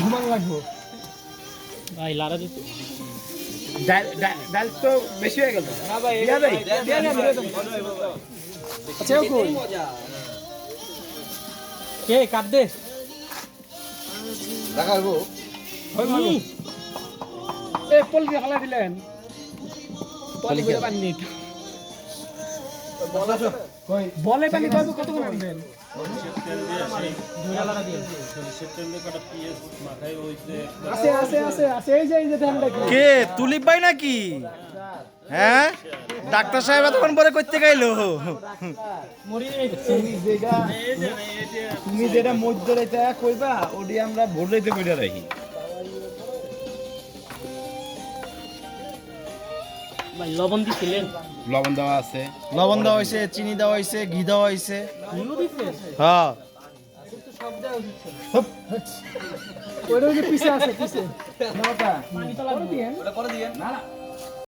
ঘুমান লাগবো ভাই লারা দিত ডাল তো বেশি হয়ে গেল। না ভাই। আচ্ছা কই? কে কাট দে। দেখাবো এ হালা দিলেন। পল্লি করে বলে পানি কত কত করে কি তুলিপ ভাই নাকি? হ্যাঁ? ডাক্তার সাহেব এতক্ষণ পরে করতে গাইলো। তুমি যেটা মধ্য কইবা ওটি আমরা ভোট রেখে কইরা রাখি। ভাই লবণ দিছিলেন? লবণ দেওয়া আছে। লবণ দেওয়া হয়েছে চিনি দেওয়া হয়েছে ঘি দেওয়া হয়েছে। হ্যাঁ। ওইটা ওই পিছে আছে পিছে ওটা করে দিয়েন। না না।